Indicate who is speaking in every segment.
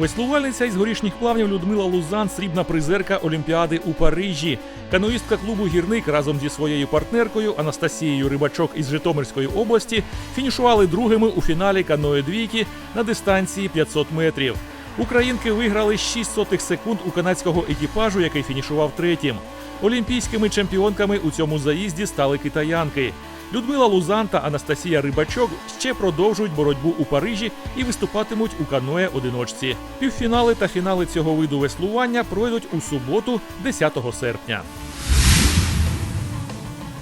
Speaker 1: Веслувальниця із горішніх плавнів Людмила Лузан срібна призерка Олімпіади у Парижі. Каноїстка клубу Гірник разом зі своєю партнеркою Анастасією Рибачок із Житомирської області фінішували другими у фіналі каної двійки на дистанції 500 метрів. Українки виграли 6 сотих секунд у канадського екіпажу, який фінішував третім. Олімпійськими чемпіонками у цьому заїзді стали китаянки. Людмила Лузан та Анастасія Рибачок ще продовжують боротьбу у Парижі і виступатимуть у каное одиночці. Півфінали та фінали цього виду веслування пройдуть у суботу, 10 серпня.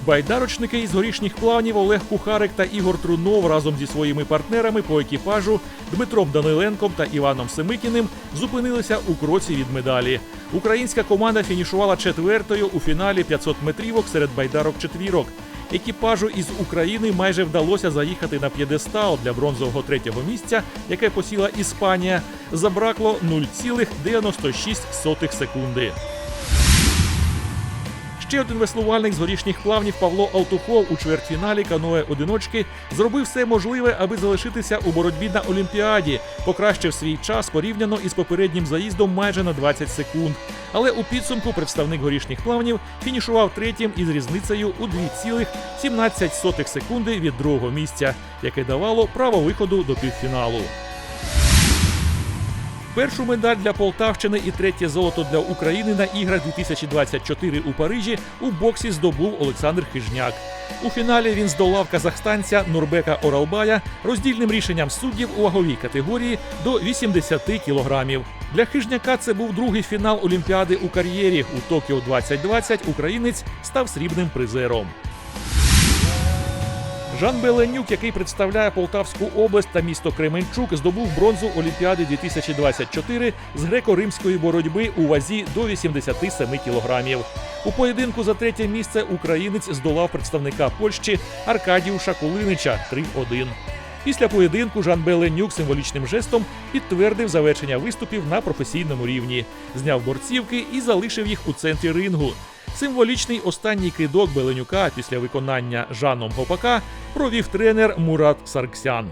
Speaker 1: Байдарочники із горішніх плавнів Олег Кухарик та Ігор Трунов разом зі своїми партнерами по екіпажу Дмитром Даниленком та Іваном Семикіним зупинилися у кроці від медалі. Українська команда фінішувала четвертою у фіналі 500 метрівок серед байдарок четвірок. Екіпажу із України майже вдалося заїхати на п'єдестал для бронзового третього місця, яке посіла Іспанія. Забракло 0,96 секунди. Ще один веслувальник з горішніх плавнів Павло Алтухов у чвертьфіналі каное одиночки зробив все можливе, аби залишитися у боротьбі на Олімпіаді, покращив свій час порівняно із попереднім заїздом майже на 20 секунд. Але у підсумку представник горішніх плавнів фінішував третім із різницею у 2,17 секунди від другого місця, яке давало право виходу до півфіналу. Першу медаль для Полтавщини і третє золото для України на іграх 2024 у Парижі у боксі здобув Олександр Хижняк. У фіналі він здолав казахстанця Нурбека Оралбая роздільним рішенням суддів у ваговій категорії до 80 кілограмів. Для Хижняка це був другий фінал Олімпіади у кар'єрі. У Токіо 2020 українець став срібним призером. Жан Беленюк, який представляє Полтавську область та місто Кременчук, здобув бронзу Олімпіади 2024 з греко-римської боротьби у вазі до 87 кілограмів. У поєдинку за третє місце українець здолав представника Польщі Аркадіуша Кулинича 3-1. Після поєдинку Жан Беленюк символічним жестом підтвердив завершення виступів на професійному рівні, зняв борцівки і залишив їх у центрі рингу. Символічний останній кидок Беленюка після виконання Жаном Гопака провів тренер Мурат Сарксян.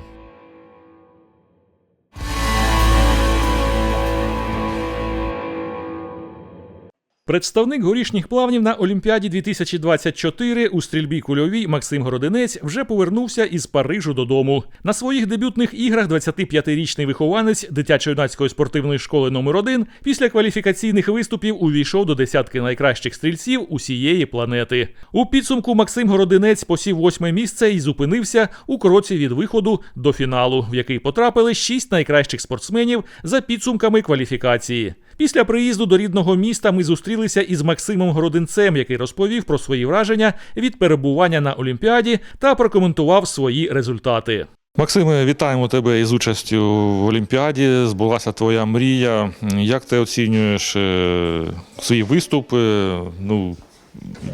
Speaker 1: Представник горішніх плавнів на Олімпіаді 2024 у стрільбі кульовій Максим Городинець вже повернувся із Парижу додому. На своїх дебютних іграх 25-річний вихованець дитячо-юнацької спортивної школи номер 1 після кваліфікаційних виступів увійшов до десятки найкращих стрільців усієї планети. У підсумку Максим Городинець посів восьме місце і зупинився у кроці від виходу до фіналу, в який потрапили шість найкращих спортсменів за підсумками кваліфікації. Після приїзду до рідного міста ми зустрілися із Максимом Городинцем, який розповів про свої враження від перебування на Олімпіаді та прокоментував свої результати.
Speaker 2: Максиме, вітаємо тебе із участю в Олімпіаді. Збулася твоя мрія. Як ти оцінюєш е, свій виступ? Е, Ну,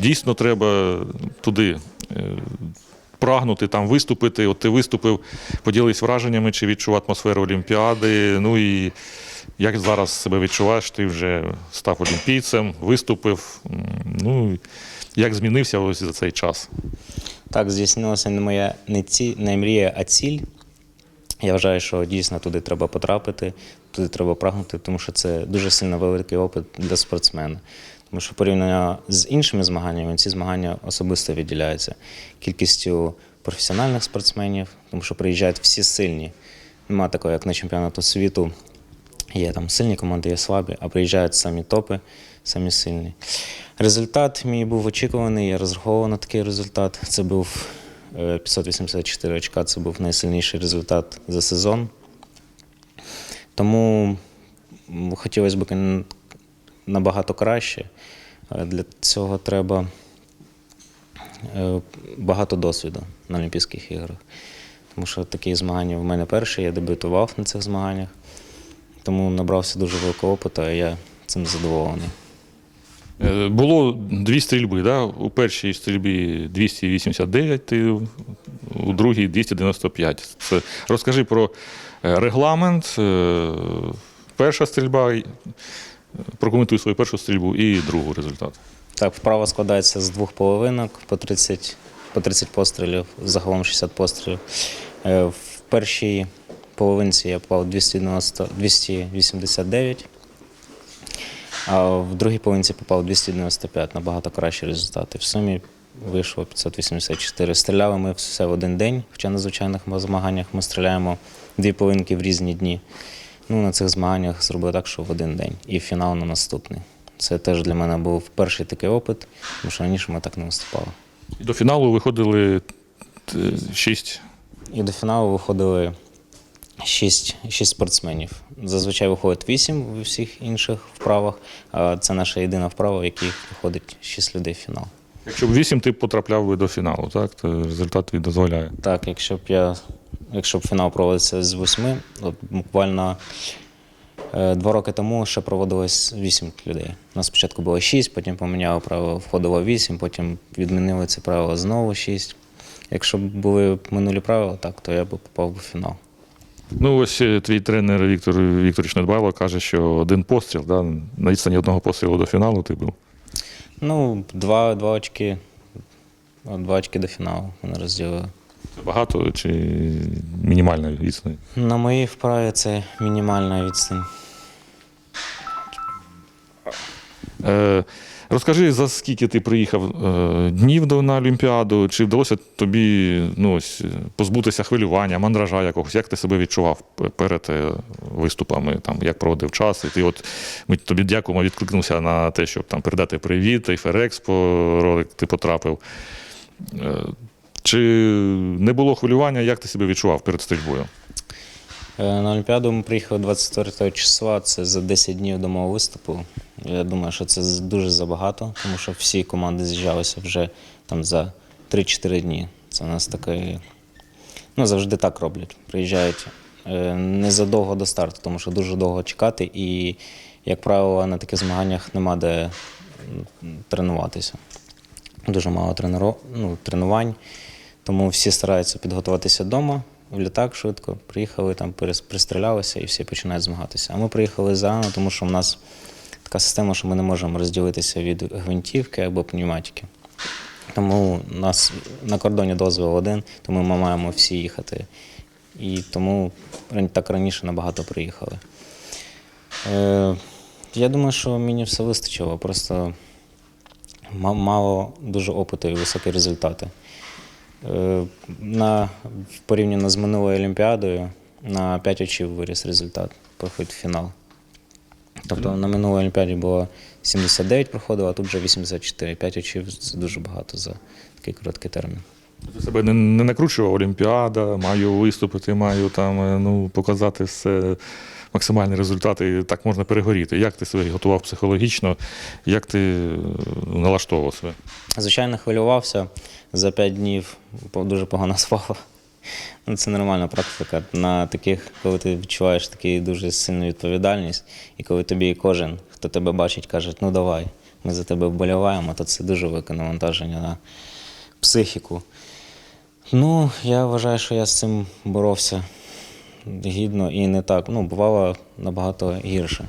Speaker 2: дійсно треба туди е, прагнути там виступити. От ти виступив, поділись враженнями, чи відчув атмосферу Олімпіади. Ну і як зараз себе відчуваєш? Ти вже став олімпійцем, виступив. Ну, як змінився ось за цей час?
Speaker 3: Так, здійснилася не моя не, ці, не мрія, а ціль. Я вважаю, що дійсно туди треба потрапити, туди треба прагнути, тому що це дуже сильно великий опит для спортсмена. Тому що порівняно з іншими змаганнями, ці змагання особисто відділяються кількістю професіональних спортсменів, тому що приїжджають всі сильні. Нема такого, як на чемпіонату світу. Є там сильні команди, є слабі, а приїжджають самі топи, самі сильні. Результат мій був очікуваний, я розраховував на такий результат. Це був е, 584 очка, це був найсильніший результат за сезон. Тому хотілося б набагато краще. Але Для цього треба е, багато досвіду на Олімпійських іграх. Тому що такі змагання в мене перші, я дебютував на цих змаганнях. Тому набрався дуже великого опиту, і я цим задоволений.
Speaker 2: Е, Було дві стрільби. Да? У першій стрільбі 289, у другій 295. Це, розкажи про е, регламент. е, Перша стрільба, прокоментуй свою першу стрільбу і другу результат.
Speaker 3: Так, вправа складається з двох половинок по 30, по 30 пострілів, загалом 60 пострілів. В першій половинці я попав 290, 289, а в другій половинці попав 295, набагато кращі результати. В сумі вийшло 584. Стріляли ми все в один день, хоча на звичайних змаганнях ми стріляємо дві половинки в різні дні. Ну, на цих змаганнях зробили так, що в один день, і фінал на наступний. Це теж для мене був перший такий опит, тому що раніше ми так не виступали.
Speaker 2: І до фіналу виходили е, шість.
Speaker 3: І до фіналу виходили шість, шість спортсменів. Зазвичай виходить вісім в усіх інших вправах, це наша єдина вправа, в якій виходить шість людей в фінал.
Speaker 2: Якщо б вісім, ти б потрапляв би до фіналу, так? То результат тобі дозволяє.
Speaker 3: Так, якщо б я, якщо б фінал проводився з восьми, от буквально е, два роки тому ще проводилось вісім людей. У нас спочатку було шість, потім поміняли правило, входило вісім, потім відмінили це правило знову шість. Якщо б були минулі правила, так, то я б попав в фінал.
Speaker 2: Ну, ось е, твій тренер Віктор Вікторович Недбайло каже, що один постріл, да, на відстані одного пострілу до фіналу ти був.
Speaker 3: Ну, два, два очки. Два очки до фіналу вони розділили.
Speaker 2: Це багато чи мінімальна відстань?
Speaker 3: На моїй вправі це мінімальна відстань.
Speaker 2: Е, розкажи, за скільки ти приїхав е, днів на Олімпіаду, чи вдалося тобі ну, ось, позбутися хвилювання, мандража якогось? Як ти себе відчував перед е, виступами, там, як проводив час? І ти от, ми тобі дякуємо, відкликнувся на те, щоб там, передати привіт, і Ферекспо ролик ти потрапив. Е, чи не було хвилювання, як ти себе відчував перед стрільбою?
Speaker 3: Е, На Олімпіаду ми приїхали 24 числа, це за 10 днів до мого виступу. Я думаю, що це дуже забагато, тому що всі команди з'їжджалися вже там за 3-4 дні. Це у нас таке. Ну, завжди так роблять. Приїжджають е, незадовго до старту, тому що дуже довго чекати, і, як правило, на таких змаганнях нема де тренуватися. Дуже мало ну, тренувань, тому всі стараються підготуватися вдома, в літак швидко. Приїхали, там пристрілялися і всі починають змагатися. А ми приїхали зарано, тому що в нас така система, що ми не можемо розділитися від гвинтівки або пневматики. Тому у нас на кордоні дозвіл один, тому ми маємо всі їхати. І тому так раніше набагато приїхали. Е, я думаю, що мені все вистачило. Просто мало дуже опиту і високі результати. Е, На, порівняно з минулою Олімпіадою на 5 очів виріс результат, прохід в фінал. Тобто на минулій Олімпіаді було 79 проходило, а тут вже 84. 5 очів це дуже багато за такий короткий термін.
Speaker 2: Ти себе не, не накручував Олімпіада, маю виступити, маю там е, ну, показати все, максимальні результати, і так можна перегоріти. Як ти себе готував психологічно, як ти е, налаштовував себе?
Speaker 3: Звичайно, хвилювався за 5 днів, дуже погано спав. Ну, це нормальна практика. На таких, коли ти відчуваєш таку дуже сильну відповідальність, і коли тобі кожен, хто тебе бачить, каже, ну давай, ми за тебе вболіваємо, то це дуже велике навантаження на психіку. Ну, я вважаю, що я з цим боровся гідно і не так. Ну, бувало набагато гірше,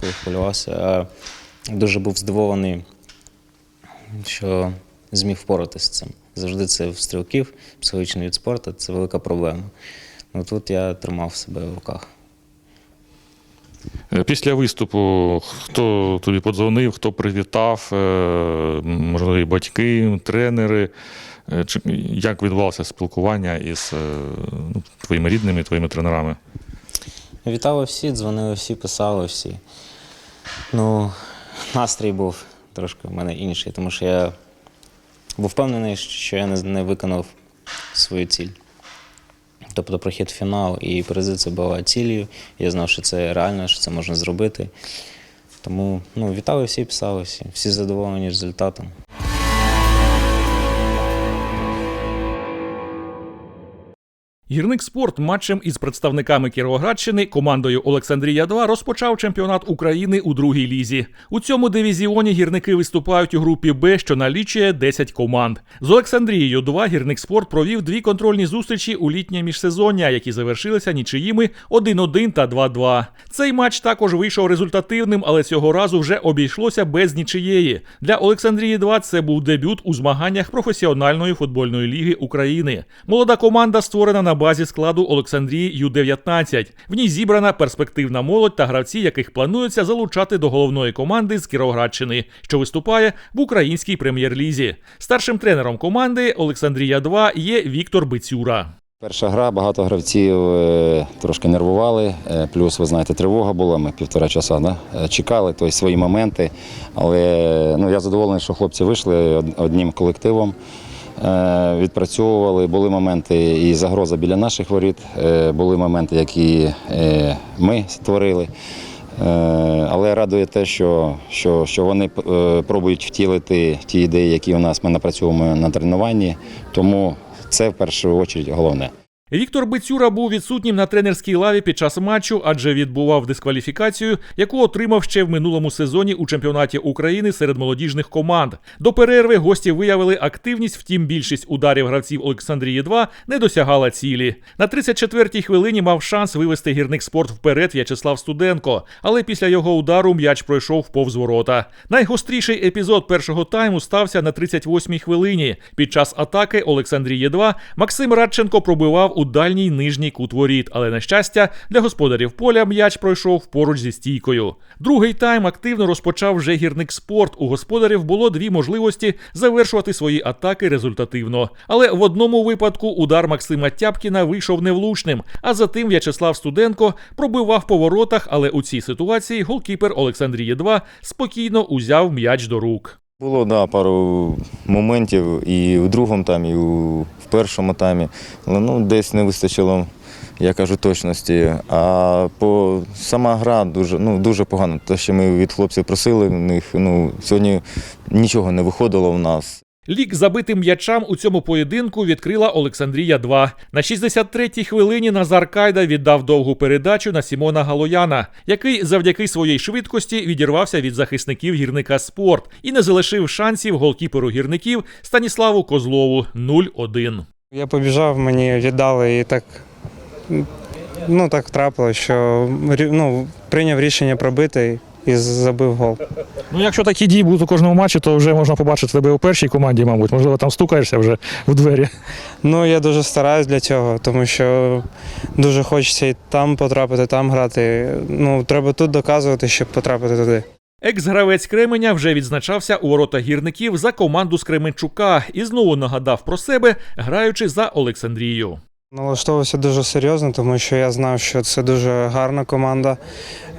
Speaker 3: коли хвилювався. А дуже був здивований що зміг впоратися з цим. Завжди це в стрілків, психологічний від спорту це велика проблема. Ну тут я тримав себе в руках.
Speaker 2: Е, Після виступу хто тобі подзвонив, хто привітав, е, можливо, і батьки, тренери. Е, Як відбувалося спілкування із е, ну, твоїми рідними, твоїми тренерами?
Speaker 3: Вітали всі, дзвонили всі, писали всі. Ну, настрій був трошки в мене інший, тому що я був впевнений, що я не виконав свою ціль. Тобто прохід в фінал і призи це була цілею. Я знав, що це реально, що це можна зробити. Тому ну, вітали всі, писали всі. Всі задоволені результатом.
Speaker 1: Гірник спорт матчем із представниками Кіровоградщини командою Олександрія 2 розпочав чемпіонат України у другій лізі. У цьому дивізіоні гірники виступають у групі Б, що налічує 10 команд. З Олександрією 2 гірник спорт провів дві контрольні зустрічі у літнє міжсезоння, які завершилися нічиїми 1-1 та 2-2. Цей матч також вийшов результативним, але цього разу вже обійшлося без нічиєї. Для Олександрії 2 це був дебют у змаганнях професіональної футбольної ліги України. Молода команда створена на базі складу Олександрії Ю-19. В ній зібрана перспективна молодь та гравці, яких планується залучати до головної команди з Кіровоградщини, що виступає в українській прем'єр-лізі. Старшим тренером команди Олександрія 2 є Віктор Бицюра.
Speaker 4: Перша гра, багато гравців е, трошки нервували. е, Плюс, ви знаєте, тривога була. Ми півтора часа да, е, чекали, тобто свої моменти. Але ну, я задоволений, що хлопці вийшли од- одним колективом. Е, Відпрацьовували, були моменти і загроза біля наших воріт, е, були моменти, які е, ми створили. Але радує те, що, що, що вони пробують втілити ті ідеї, які у нас ми напрацьовуємо на тренуванні. Тому це в першу чергу головне.
Speaker 1: Віктор Бицюра був відсутнім на тренерській лаві під час матчу, адже відбував дискваліфікацію, яку отримав ще в минулому сезоні у чемпіонаті України серед молодіжних команд. До перерви гості виявили активність, втім більшість ударів гравців Олександрії 2 не досягала цілі. На 34-й хвилині мав шанс вивести гірник спорт вперед В'ячеслав Студенко, але після його удару м'яч пройшов повз ворота. Найгостріший епізод першого тайму стався на 38-й хвилині. Під час атаки Олександрії 2 Максим Радченко пробивав у дальній нижній кут воріт, але на щастя для господарів поля м'яч пройшов поруч зі стійкою. Другий тайм активно розпочав вже гірник спорт. У господарів було дві можливості завершувати свої атаки результативно. Але в одному випадку удар Максима Тяпкіна вийшов невлучним, а затим В'ячеслав Студенко пробивав по воротах, але у цій ситуації голкіпер Олександрії 2 спокійно узяв м'яч до рук.
Speaker 5: Було да, пару моментів і в другому таймі, і в першому таймі. Але ну, десь не вистачило, я кажу, точності. А по сама гра дуже, ну, дуже погана. Те, що ми від хлопців просили, в них ну, сьогодні нічого не виходило в нас.
Speaker 1: Лік забитим м'ячам у цьому поєдинку відкрила Олександрія 2. На 63-й хвилині Назар Кайда віддав довгу передачу на Сімона Галояна, який завдяки своїй швидкості відірвався від захисників гірника спорт і не залишив шансів голкіперу гірників Станіславу Козлову 0-1.
Speaker 6: Я побіжав, мені віддали і так. Ну, так трапилось, що ну, прийняв рішення пробити і забив гол.
Speaker 7: Ну, якщо такі дії будуть у кожному матчі, то вже можна побачити тебе у першій команді, мабуть. Можливо, там стукаєшся вже в двері.
Speaker 6: Ну, я дуже стараюсь для цього, тому що дуже хочеться і там потрапити, там грати. Ну, треба тут доказувати, щоб потрапити туди.
Speaker 1: Екс-гравець Кременя вже відзначався у ворота гірників за команду з Кременчука і знову нагадав про себе, граючи за Олександрію.
Speaker 6: Налаштовувався дуже серйозно, тому що я знав, що це дуже гарна команда.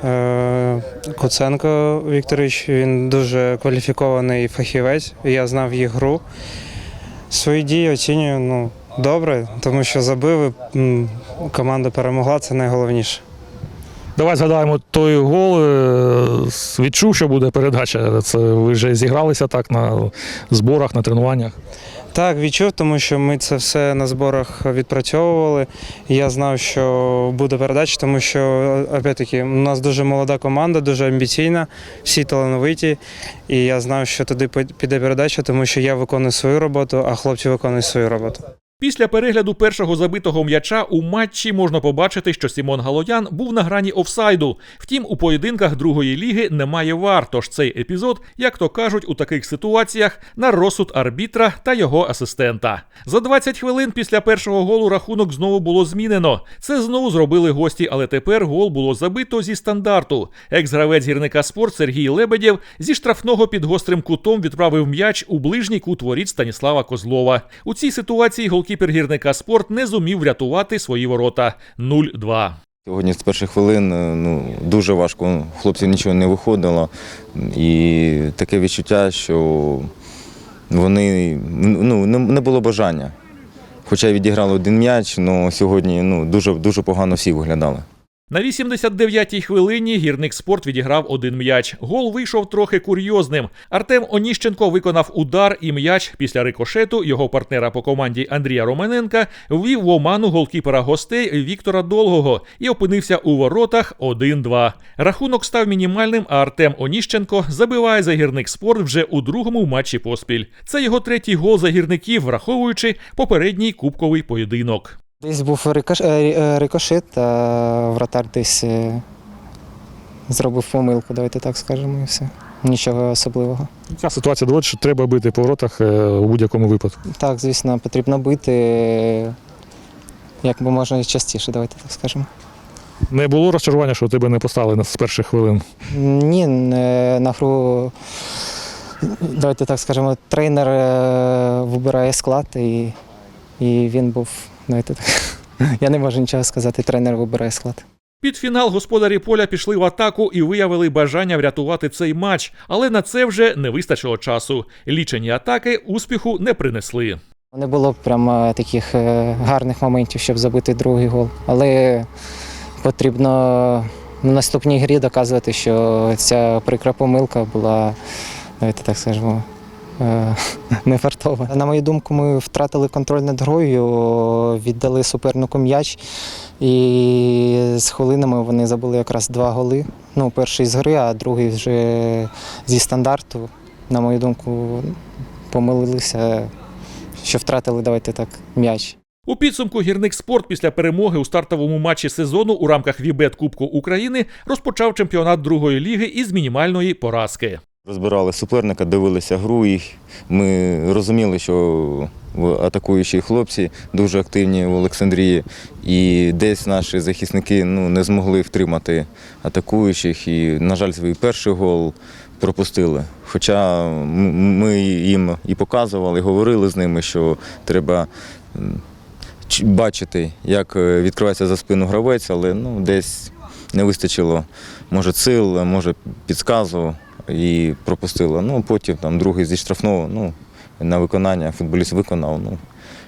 Speaker 6: Е, Куценко Вікторович, він дуже кваліфікований фахівець, я знав їх гру. Свої дії оцінюю ну, добре, тому що забили, м, команда перемогла, це найголовніше.
Speaker 7: Давай згадаємо той гол. е, Відчув, що буде передача. Це ви вже зігралися так на зборах, на тренуваннях.
Speaker 6: Так, відчув, тому що ми це все на зборах відпрацьовували. Я знав, що буде передача, тому що, опять-таки, у нас дуже молода команда, дуже амбіційна, всі талановиті. І я знав, що туди піде передача, тому що я виконую свою роботу, а хлопці виконують свою роботу.
Speaker 1: Після перегляду першого забитого м'яча у матчі можна побачити, що Сімон Галоян був на грані офсайду. Втім, у поєдинках другої ліги немає вар. Тож цей епізод, як то кажуть, у таких ситуаціях на розсуд арбітра та його асистента. За 20 хвилин після першого голу рахунок знову було змінено. Це знову зробили гості, але тепер гол було забито зі стандарту. Екс-гравець гірника спорт Сергій Лебедєв зі штрафного під гострим кутом відправив м'яч у ближній кут воріт Станіслава Козлова. У цій ситуації голкіпер гірника спорт не зумів врятувати свої ворота 0-2.
Speaker 5: Сьогодні з перших хвилин е, ну, дуже важко. Хлопців нічого не виходило. І таке відчуття, що вони ну, не було бажання. Хоча відіграли один м'яч, але сьогодні ну, дуже, дуже погано всі виглядали.
Speaker 1: На 89-й хвилині гірник спорт відіграв один м'яч. Гол вийшов трохи курйозним. Артем Оніщенко виконав удар і м'яч після рикошету його партнера по команді Андрія Романенка ввів в оману голкіпера гостей Віктора Долгого і опинився у воротах 1-2. Рахунок став мінімальним, а Артем Оніщенко забиває за гірник спорт вже у другому матчі поспіль. Це його третій гол за гірників, враховуючи попередній кубковий поєдинок.
Speaker 8: Десь був рикош... е, е, рикошет, а вратар десь е, зробив помилку, давайте так скажемо, і все. Нічого особливого.
Speaker 7: Ця ситуація доводить, що треба бити по воротах у будь-якому випадку.
Speaker 8: Так, звісно, потрібно бити. як би можна частіше, давайте так скажемо.
Speaker 7: Не було розчарування, що тебе не поставили з перших хвилин.
Speaker 8: Ні, на гру, давайте так скажемо, тренер вибирає склад і, і він був, так. Я не можу нічого сказати, тренер вибирає склад.
Speaker 1: Під фінал господарі поля пішли в атаку і виявили бажання врятувати цей матч, але на це вже не вистачило часу. Лічені атаки успіху не принесли.
Speaker 8: Не було прямо таких е, гарних моментів, щоб забити другий гол. Але потрібно на наступній грі доказувати, що ця прикра помилка була, давайте так скажемо, е, не фартова. На мою думку, ми втратили контроль над грою, віддали супернику м'яч. І з хвилинами вони забули якраз два голи. Ну, перший з гри, а другий вже зі стандарту. На мою думку, помилилися що втратили, давайте так, м'яч.
Speaker 1: У підсумку гірник спорт після перемоги у стартовому матчі сезону у рамках Вібет Кубку України розпочав чемпіонат другої ліги із мінімальної поразки.
Speaker 5: Розбирали суперника, дивилися гру, і ми розуміли, що атакуючі хлопці дуже активні в Олександрії, і десь наші захисники ну, не змогли втримати атакуючих. І, на жаль, свій перший гол пропустили. Хоча ми їм і показували, і говорили з ними, що треба бачити, як е, відкривається за спину гравець, але ну, десь не вистачило, може, сил, може, підсказу і пропустила. Ну, потім там другий зі штрафного, ну, на виконання футболіст виконав, ну,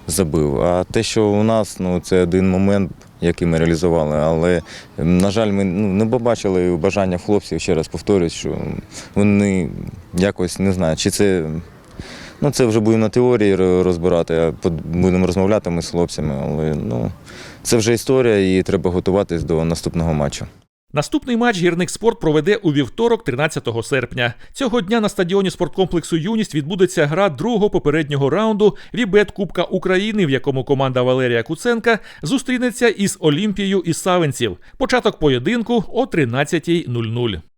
Speaker 5: забив. А те, що у нас, ну, це один момент, який ми реалізували. Але, на жаль, ми ну, не побачили бажання хлопців, ще раз повторюсь, що вони якось не знаю, чи це. Ну, це вже будемо на теорії розбирати, а будемо розмовляти ми з хлопцями, але ну, це вже історія і треба готуватись до наступного матчу.
Speaker 1: Наступний матч гірник спорт проведе у вівторок, 13 серпня. Цього дня на стадіоні спорткомплексу Юність відбудеться гра другого попереднього раунду Вібет Кубка України, в якому команда Валерія Куценка зустрінеться із Олімпією із Савенців. Початок поєдинку о 13.00.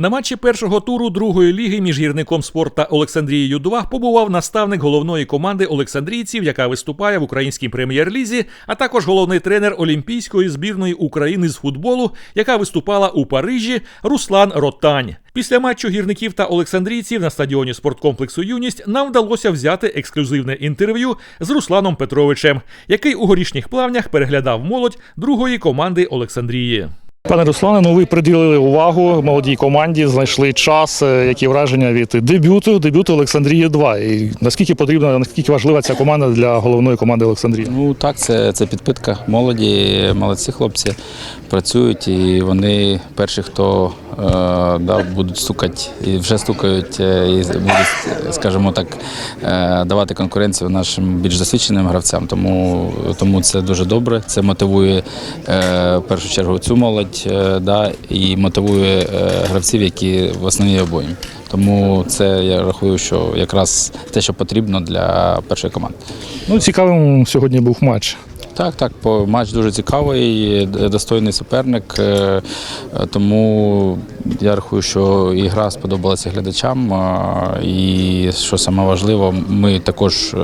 Speaker 1: На матчі першого туру другої ліги між гірником спорт та Олександрією 2 побував наставник головної команди Олександрійців, яка виступає в українській прем'єр-лізі, а також головний тренер Олімпійської збірної України з футболу, яка виступала у Парижі, Руслан Ротань. Після матчу гірників та олександрійців на стадіоні спорткомплексу Юність нам вдалося взяти ексклюзивне інтерв'ю з Русланом Петровичем, який у горішніх плавнях переглядав молодь другої команди Олександрії.
Speaker 7: Пане Руслане, ну ви приділили увагу молодій команді, знайшли час. Е, Які враження від дебюту, дебюту Олександрії 2. І наскільки потрібна, наскільки важлива ця команда для головної команди Олександрії?
Speaker 9: Ну так, це, це підпитка. Молоді, молодці хлопці працюють і вони перші, хто е, да, будуть стукати і вже стукають, е, і будуть, скажімо так, е, давати конкуренцію нашим більш досвідченим гравцям. Тому, тому це дуже добре. Це мотивує е, в першу чергу цю молодь е, да, і мотивує е, гравців, які в основній обоймі. Тому це я рахую, що якраз те, що потрібно для першої команди.
Speaker 7: Ну, цікавим сьогодні був матч.
Speaker 9: Так, так, матч дуже цікавий, достойний суперник. е, Тому я рахую, що і гра сподобалася глядачам. І що саме важливо, ми також е,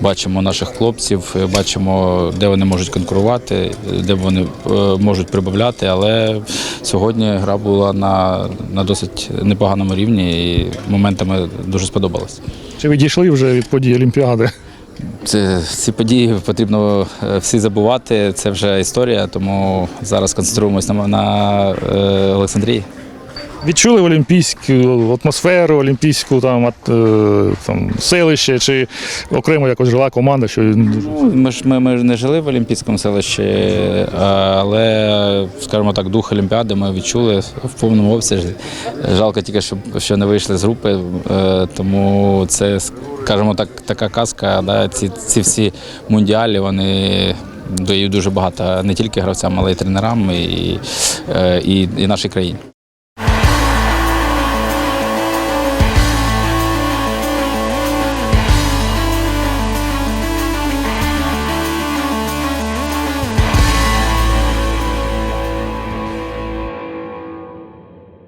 Speaker 9: бачимо наших хлопців, е, бачимо, де вони можуть конкурувати, де вони можуть прибавляти. Але сьогодні гра була на, на досить непоганому рівні і моментами дуже сподобалась.
Speaker 7: Чи відійшли вже від подій Олімпіади?
Speaker 9: Це ці події потрібно е, всі забувати. Це вже історія, тому зараз концентруємось на, на е, Олександрії.
Speaker 7: Відчули олімпійську атмосферу, олімпійську там, е, там селище, чи окремо якось жила команда, що
Speaker 9: Ну, Ми ж ми, ми не жили в Олімпійському селищі, але, скажімо так, дух Олімпіади ми відчули в повному обсязі. Жалко тільки, що, що не вийшли з групи, е, тому це, скажімо так, така казка. Да, ці, ці всі мундіалі, вони дають дуже багато не тільки гравцям, але й тренерам і, е, і, і нашій країні.